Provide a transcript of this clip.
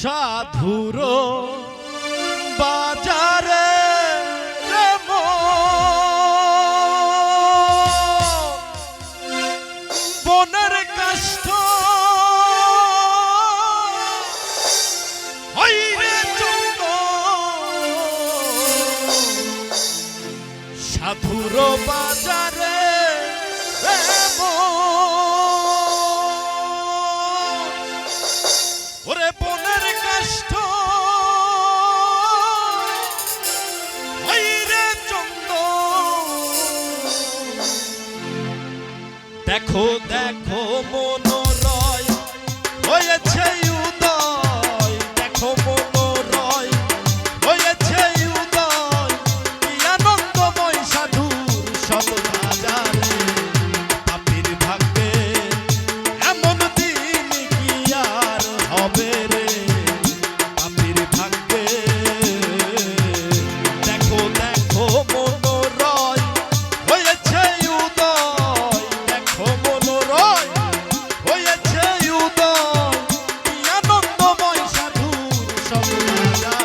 সাধুর বাজারে বনের হইরে সাধুর বাজারে দেখো দেখো মনোলয় হয়েছে só nada.